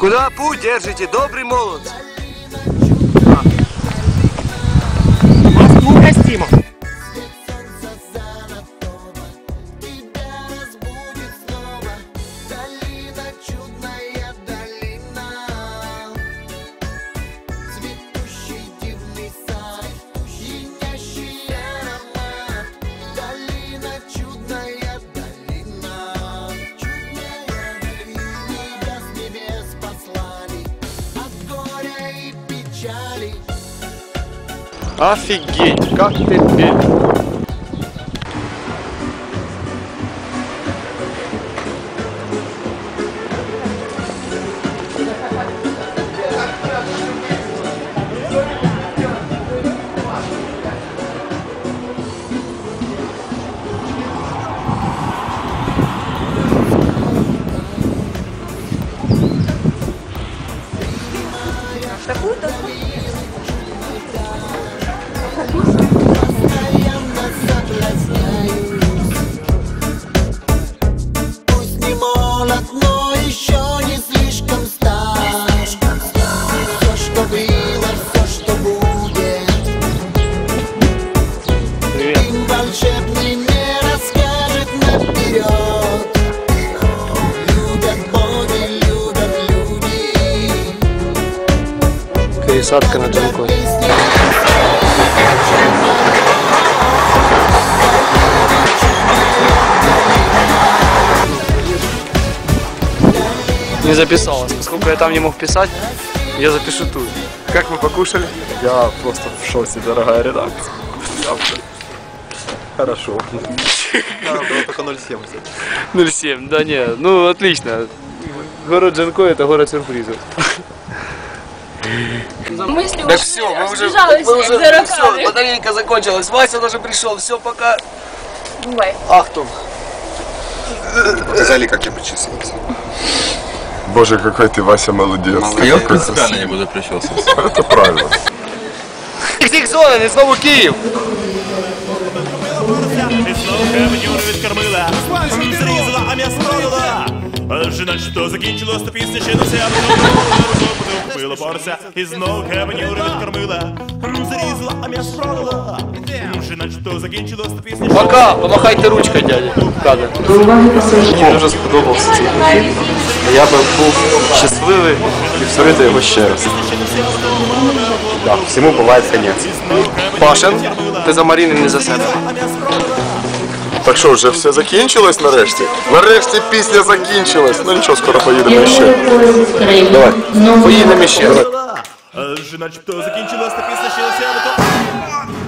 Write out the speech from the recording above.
Куда путь держите, добрый молодцы? a seguir, KTP Пересадка на Джанкой. Не записалось. Поскольку я там не мог писать, я запишу тут. Как мы покушали? Я просто в шоке, дорогая редакция. Хорошо. Да, было только 0,7. 07, да не, ну отлично. Город Джанкой это город сюрпризов. Мысли Так все, мы уже, мы уже, как все, батарейка закончилась. Вася даже пришел, все, пока. Бывай. Ахтунг. Показали, как я причесывался. Боже, какой ты, Вася, молодец. А я принципиально не буду причесываться. Это правильно. Тих зона, не знову Київ. Каменюрить кормила, Жена, що закінчилось, то пісня ще не вся Купила порця, і знов каменюрить кормила. Зрізала, а м'ясо продала. Жена, що закінчилось, то пісня Пока, помахайте ручкой, дядя. Кадр. Мені дуже сподобався цей фільм. Я би був щасливий повторити його ще раз. Так, всьому буває кінець. Пашин, ти за Маріни не за себе. Так що, вже все закінчилось нарешті? Нарешті пісня закінчилась. Ну нічого, скоро поїдемо ще. Давай. Поїдемо ще. Жена, що закінчилось, то пісня ще